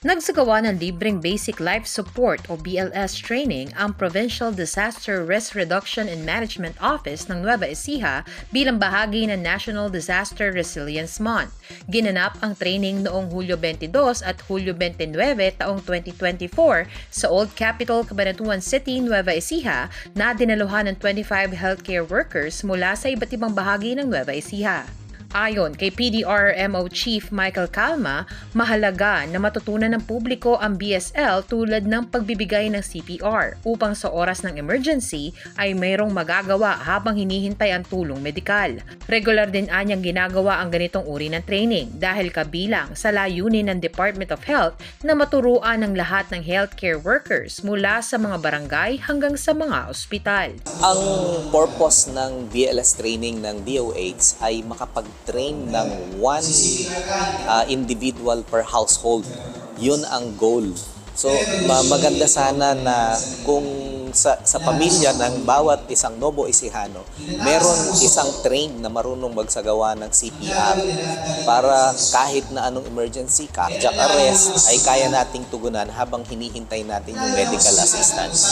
Nagsagawa ng libreng Basic Life Support o BLS training ang Provincial Disaster Risk Reduction and Management Office ng Nueva Ecija bilang bahagi ng National Disaster Resilience Month. Ginanap ang training noong Hulyo 22 at Hulyo 29 taong 2024 sa Old Capitol, Cabanatuan City, Nueva Ecija na dinaluhan ng 25 healthcare workers mula sa iba't ibang bahagi ng Nueva Ecija. Ayon kay PDRMO Chief Michael Calma, mahalaga na matutunan ng publiko ang BSL tulad ng pagbibigay ng CPR upang sa oras ng emergency ay mayroong magagawa habang hinihintay ang tulong medikal. Regular din anyang ginagawa ang ganitong uri ng training dahil kabilang sa layunin ng Department of Health na maturuan ng lahat ng healthcare workers mula sa mga barangay hanggang sa mga ospital. Ang purpose ng BLS training ng DOH ay makapag-train ng one uh, individual per household. Yun ang goal. So, ma- maganda sana na kung sa, sa pamilya ng bawat isang Nobo Ecijano, meron isang trained na marunong magsagawa ng CPR para kahit na anong emergency, cardiac arrest, ay kaya nating tugunan habang hinihintay natin yung medical assistance.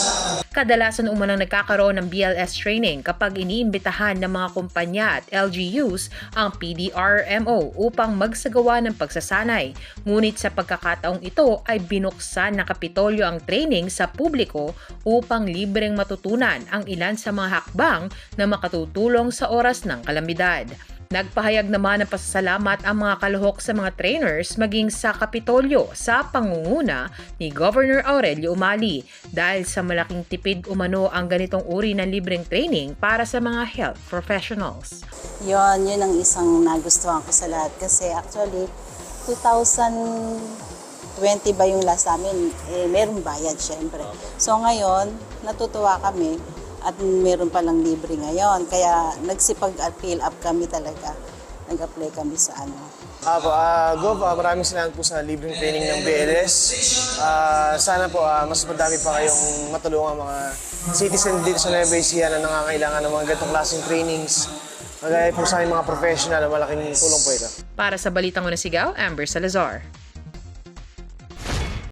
Kadalasan umanang nagkakaroon ng BLS training kapag iniimbitahan ng mga kumpanya at LGUs ang PDRMO upang magsagawa ng pagsasanay. Ngunit sa pagkakataong ito ay binuksan ng Kapitolyo ang training sa publiko upang libreng matutunan ang ilan sa mga hakbang na makatutulong sa oras ng kalamidad. Nagpahayag naman ng pasasalamat ang mga kaluhok sa mga trainers maging sa Kapitolyo sa pangunguna ni Governor Aurelio Umali dahil sa malaking tipid umano ang ganitong uri ng libreng training para sa mga health professionals. Yon, yun ang isang nagustuhan ko sa lahat. Kasi actually, 2020 ba yung last namin, eh, meron bayad syempre. So ngayon, natutuwa kami at meron palang libre ngayon. Kaya nagsipag-fill up kami talaga. Nag-apply kami sa ano. Apo, ah Gov, ah, maraming salamat po sa libreng training ng BLS. Ah, sana po ah, mas madami pa kayong matulungan mga citizen dito sa Nueva Ecija na nangangailangan ng mga ganitong klaseng trainings. Kagaya po sa mga professional, malaking tulong po ito. Para sa Balitang Unasigaw, Amber Salazar.